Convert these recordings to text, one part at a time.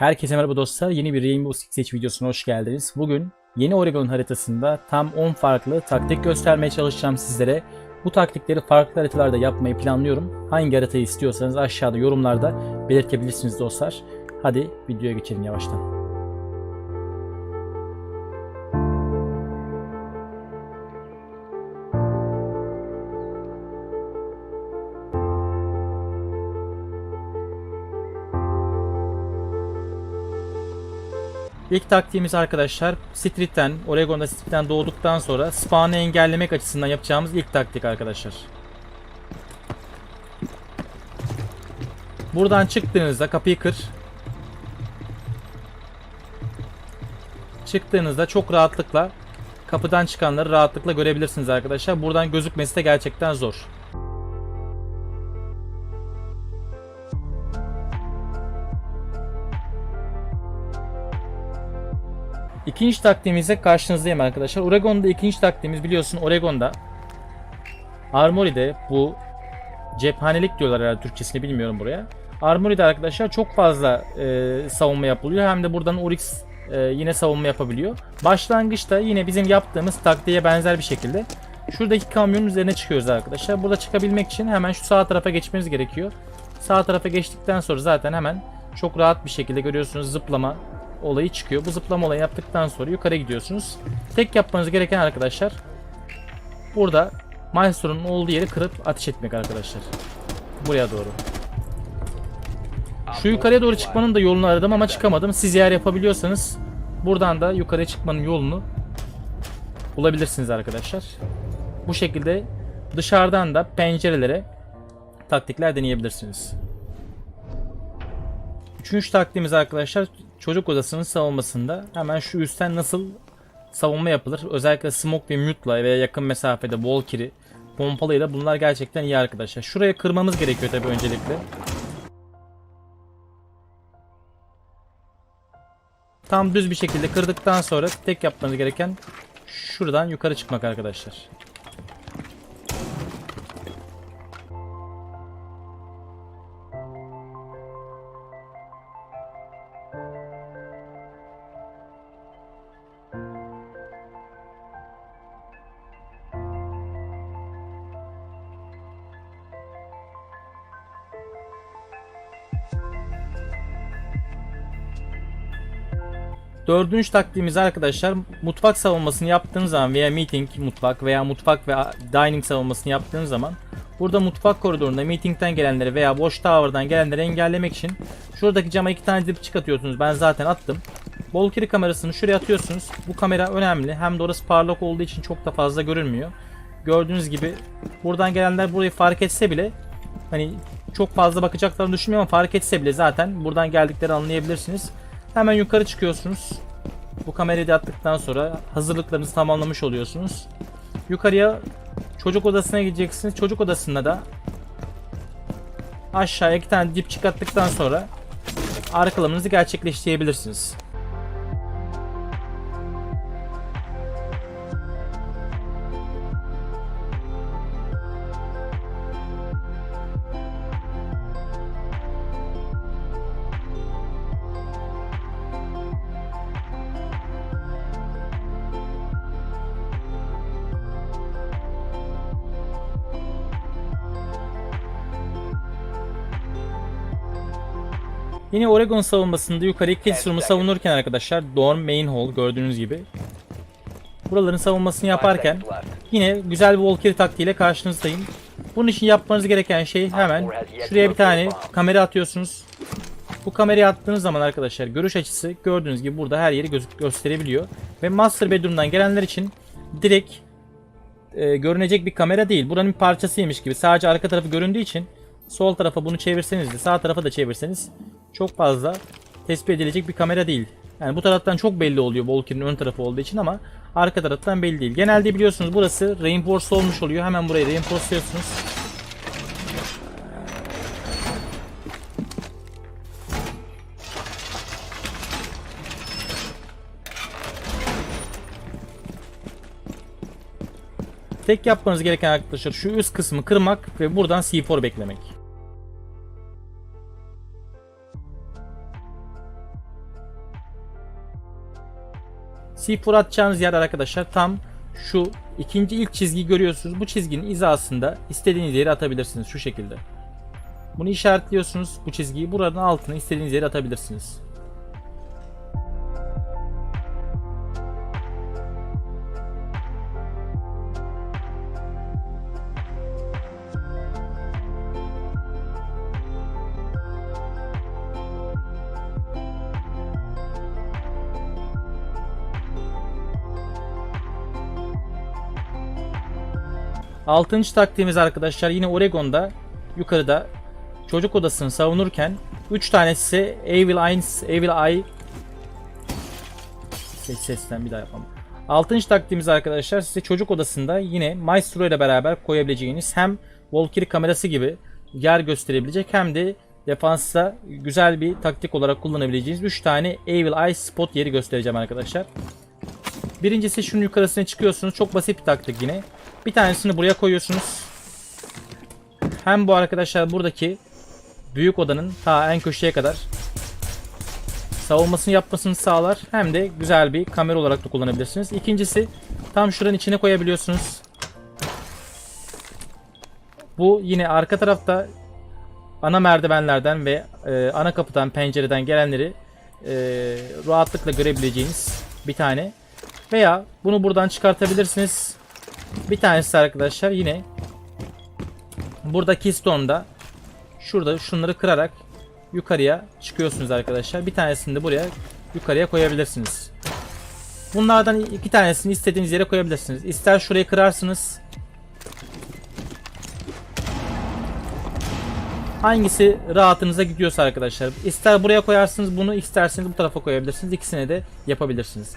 Herkese merhaba dostlar. Yeni bir Rainbow Six Siege videosuna hoş geldiniz. Bugün yeni Oregon haritasında tam 10 farklı taktik göstermeye çalışacağım sizlere. Bu taktikleri farklı haritalarda yapmayı planlıyorum. Hangi haritayı istiyorsanız aşağıda yorumlarda belirtebilirsiniz dostlar. Hadi videoya geçelim yavaştan. İlk taktiğimiz arkadaşlar Street'ten, Oregon'da Street'ten doğduktan sonra spawn'ı engellemek açısından yapacağımız ilk taktik arkadaşlar. Buradan çıktığınızda kapıyı kır. Çıktığınızda çok rahatlıkla kapıdan çıkanları rahatlıkla görebilirsiniz arkadaşlar. Buradan gözükmesi de gerçekten zor. İkinci taktiğimizde karşınızdayım arkadaşlar. Oregon'da ikinci taktiğimiz biliyorsun Oregon'da Armory'de bu cephanelik diyorlar herhalde Türkçesini bilmiyorum buraya. Armory'de arkadaşlar çok fazla e, savunma yapılıyor. Hem de buradan Oryx e, yine savunma yapabiliyor. Başlangıçta yine bizim yaptığımız taktiğe benzer bir şekilde şuradaki kamyonun üzerine çıkıyoruz arkadaşlar. Burada çıkabilmek için hemen şu sağ tarafa geçmeniz gerekiyor. Sağ tarafa geçtikten sonra zaten hemen çok rahat bir şekilde görüyorsunuz zıplama olayı çıkıyor. Bu zıplama olayı yaptıktan sonra yukarı gidiyorsunuz. Tek yapmanız gereken arkadaşlar burada Maestro'nun olduğu yeri kırıp ateş etmek arkadaşlar. Buraya doğru. Şu yukarıya doğru çıkmanın da yolunu aradım ama çıkamadım. Siz eğer yapabiliyorsanız buradan da yukarıya çıkmanın yolunu bulabilirsiniz arkadaşlar. Bu şekilde dışarıdan da pencerelere taktikler deneyebilirsiniz. Üçüncü taktiğimiz arkadaşlar çocuk odasının savunmasında hemen şu üstten nasıl savunma yapılır. Özellikle smoke ve mute'la veya yakın mesafede Valkyrie pompalıyla bunlar gerçekten iyi arkadaşlar. Şuraya kırmamız gerekiyor tabi öncelikle. Tam düz bir şekilde kırdıktan sonra tek yapmanız gereken şuradan yukarı çıkmak arkadaşlar. Dördüncü taktiğimiz arkadaşlar mutfak savunmasını yaptığınız zaman veya meeting mutfak veya mutfak ve dining savunmasını yaptığınız zaman burada mutfak koridorunda meetingten gelenleri veya boş tower'dan gelenleri engellemek için şuradaki cama iki tane dipçik atıyorsunuz. Ben zaten attım. Volkiri kamerasını şuraya atıyorsunuz. Bu kamera önemli. Hem de orası parlak olduğu için çok da fazla görünmüyor. Gördüğünüz gibi buradan gelenler burayı fark etse bile hani çok fazla bakacaklarını düşünmüyorum ama fark etse bile zaten buradan geldikleri anlayabilirsiniz. Hemen yukarı çıkıyorsunuz. Bu kamerayı da attıktan sonra hazırlıklarınızı tamamlamış oluyorsunuz. Yukarıya çocuk odasına gideceksiniz. Çocuk odasında da aşağıya iki tane dip çıkarttıktan sonra arkalamınızı gerçekleştirebilirsiniz. Yine Oregon savunmasında yukarı iki sunumu savunurken arkadaşlar Dorm Main Hall gördüğünüz gibi buraların savunmasını yaparken yine güzel bir Valkyrie taktiğiyle karşınızdayım. Bunun için yapmanız gereken şey hemen şuraya bir tane kamera atıyorsunuz. Bu kamerayı attığınız zaman arkadaşlar görüş açısı gördüğünüz gibi burada her yeri gözük gösterebiliyor. Ve Master Bedroom'dan gelenler için direkt e, görünecek bir kamera değil. Buranın bir parçasıymış gibi sadece arka tarafı göründüğü için sol tarafa bunu çevirseniz de sağ tarafa da çevirseniz çok fazla tespit edilecek bir kamera değil. Yani bu taraftan çok belli oluyor Volkir'in ön tarafı olduğu için ama arka taraftan belli değil. Genelde biliyorsunuz burası reinforce olmuş oluyor. Hemen burayı reinforceluyorsunuz. Tek yapmanız gereken arkadaşlar şu üst kısmı kırmak ve buradan C4 beklemek. C4 atacağınız yer arkadaşlar tam şu ikinci ilk çizgiyi görüyorsunuz. Bu çizginin hizasında istediğiniz yere atabilirsiniz şu şekilde. Bunu işaretliyorsunuz bu çizgiyi. Buranın altına istediğiniz yere atabilirsiniz. Altıncı taktiğimiz arkadaşlar yine Oregon'da yukarıda çocuk odasını savunurken 3 tanesi Evil Eyes, Evil Eye Ses, sesten bir daha yapalım. Altıncı taktiğimiz arkadaşlar size çocuk odasında yine Maestro ile beraber koyabileceğiniz hem Valkyrie kamerası gibi yer gösterebilecek hem de defansta güzel bir taktik olarak kullanabileceğiniz 3 tane Evil Eye spot yeri göstereceğim arkadaşlar. Birincisi şunun yukarısına çıkıyorsunuz. Çok basit bir taktik yine. Bir tanesini buraya koyuyorsunuz. Hem bu arkadaşlar buradaki büyük odanın ta en köşeye kadar savunmasını yapmasını sağlar. Hem de güzel bir kamera olarak da kullanabilirsiniz. İkincisi tam şuranın içine koyabiliyorsunuz. Bu yine arka tarafta ana merdivenlerden ve e, ana kapıdan pencereden gelenleri e, rahatlıkla görebileceğiniz bir tane. Veya bunu buradan çıkartabilirsiniz. Bir tanesi arkadaşlar yine burada Keystone'da şurada şunları kırarak yukarıya çıkıyorsunuz arkadaşlar. Bir tanesini de buraya yukarıya koyabilirsiniz. Bunlardan iki tanesini istediğiniz yere koyabilirsiniz. İster şurayı kırarsınız. Hangisi rahatınıza gidiyorsa arkadaşlar. İster buraya koyarsınız bunu, isterseniz bu tarafa koyabilirsiniz. İkisini de yapabilirsiniz.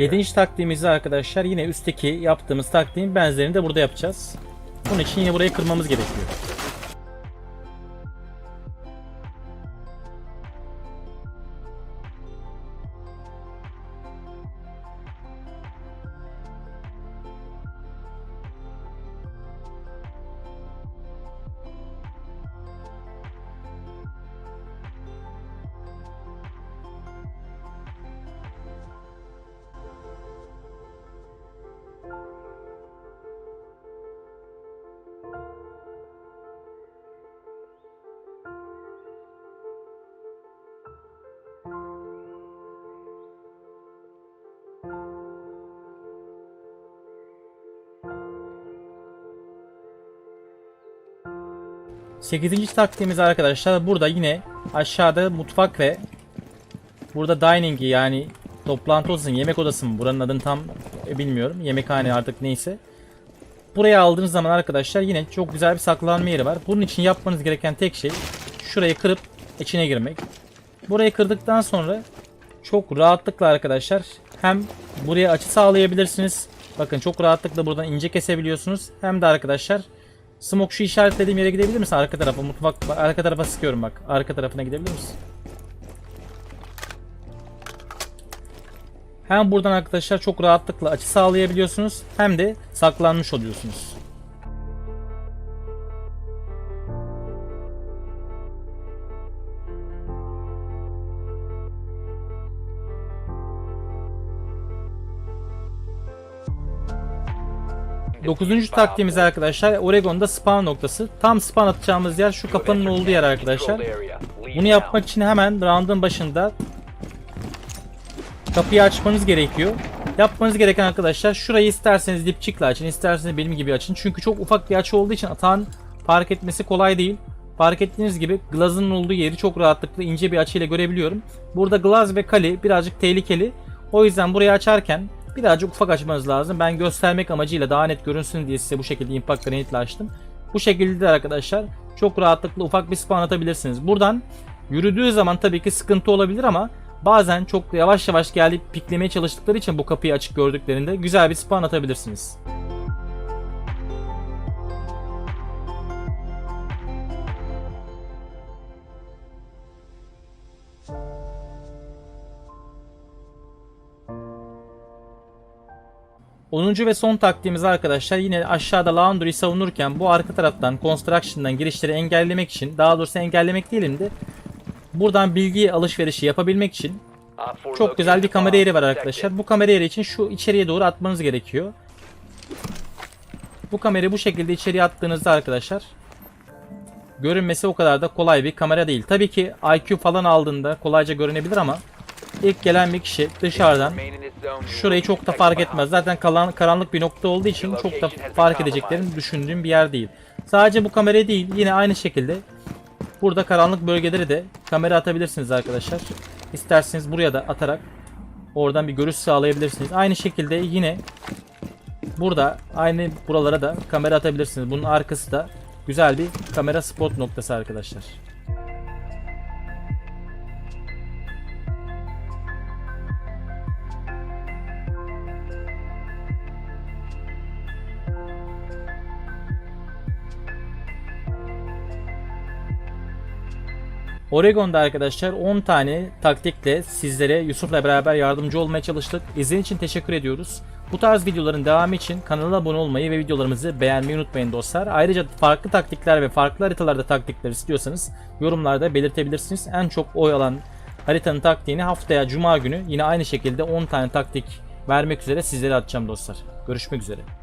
Yedinci taktiğimizi arkadaşlar yine üstteki yaptığımız taktiğin benzerini de burada yapacağız. Bunun için yine burayı kırmamız gerekiyor. Sekizinci taktiğimiz arkadaşlar burada yine aşağıda mutfak ve burada dining'i yani toplantı odası yemek odası mı buranın adını tam e, bilmiyorum. Yemekhane artık neyse. Buraya aldığınız zaman arkadaşlar yine çok güzel bir saklanma yeri var. Bunun için yapmanız gereken tek şey şurayı kırıp içine girmek. Burayı kırdıktan sonra çok rahatlıkla arkadaşlar hem buraya açı sağlayabilirsiniz. Bakın çok rahatlıkla buradan ince kesebiliyorsunuz. Hem de arkadaşlar Smoke şu işaretlediğim yere gidebilir misin? Arka tarafa mutfak arka tarafa sıkıyorum bak. Arka tarafına gidebilir misin? Hem buradan arkadaşlar çok rahatlıkla açı sağlayabiliyorsunuz hem de saklanmış oluyorsunuz. Dokuzuncu taktiğimiz arkadaşlar Oregon'da spawn noktası. Tam spawn atacağımız yer şu kapının olduğu yer arkadaşlar. Bunu yapmak için hemen round'un başında kapıyı açmanız gerekiyor. Yapmanız gereken arkadaşlar şurayı isterseniz dipçikle açın, isterseniz benim gibi açın. Çünkü çok ufak bir açı olduğu için atağın fark etmesi kolay değil. Fark ettiğiniz gibi Glaz'ın olduğu yeri çok rahatlıkla ince bir açıyla görebiliyorum. Burada Glaz ve Kali birazcık tehlikeli. O yüzden burayı açarken birazcık ufak açmanız lazım. Ben göstermek amacıyla daha net görünsün diye size bu şekilde impact granitle açtım. Bu şekilde de arkadaşlar çok rahatlıkla ufak bir spawn atabilirsiniz. Buradan yürüdüğü zaman tabii ki sıkıntı olabilir ama Bazen çok yavaş yavaş gelip piklemeye çalıştıkları için bu kapıyı açık gördüklerinde güzel bir spawn atabilirsiniz. Onuncu ve son taktiğimiz arkadaşlar yine aşağıda Laundry'yi savunurken bu arka taraftan Construction'dan girişleri engellemek için daha doğrusu engellemek değilim de buradan bilgi alışverişi yapabilmek için çok güzel bir kamera yeri var arkadaşlar. Bu kamera yeri için şu içeriye doğru atmanız gerekiyor. Bu kamerayı bu şekilde içeriye attığınızda arkadaşlar görünmesi o kadar da kolay bir kamera değil. Tabii ki IQ falan aldığında kolayca görünebilir ama ilk gelen bir kişi dışarıdan şurayı çok da fark etmez. Zaten kalan, karanlık bir nokta olduğu için çok da fark edeceklerini düşündüğüm bir yer değil. Sadece bu kamera değil yine aynı şekilde burada karanlık bölgeleri de kamera atabilirsiniz arkadaşlar. İsterseniz buraya da atarak oradan bir görüş sağlayabilirsiniz. Aynı şekilde yine burada aynı buralara da kamera atabilirsiniz. Bunun arkası da güzel bir kamera spot noktası arkadaşlar. Oregon'da arkadaşlar 10 tane taktikle sizlere Yusuf'la beraber yardımcı olmaya çalıştık. İzlediğiniz için teşekkür ediyoruz. Bu tarz videoların devamı için kanala abone olmayı ve videolarımızı beğenmeyi unutmayın dostlar. Ayrıca farklı taktikler ve farklı haritalarda taktikler istiyorsanız yorumlarda belirtebilirsiniz. En çok oy alan haritanın taktiğini haftaya cuma günü yine aynı şekilde 10 tane taktik vermek üzere sizlere atacağım dostlar. Görüşmek üzere.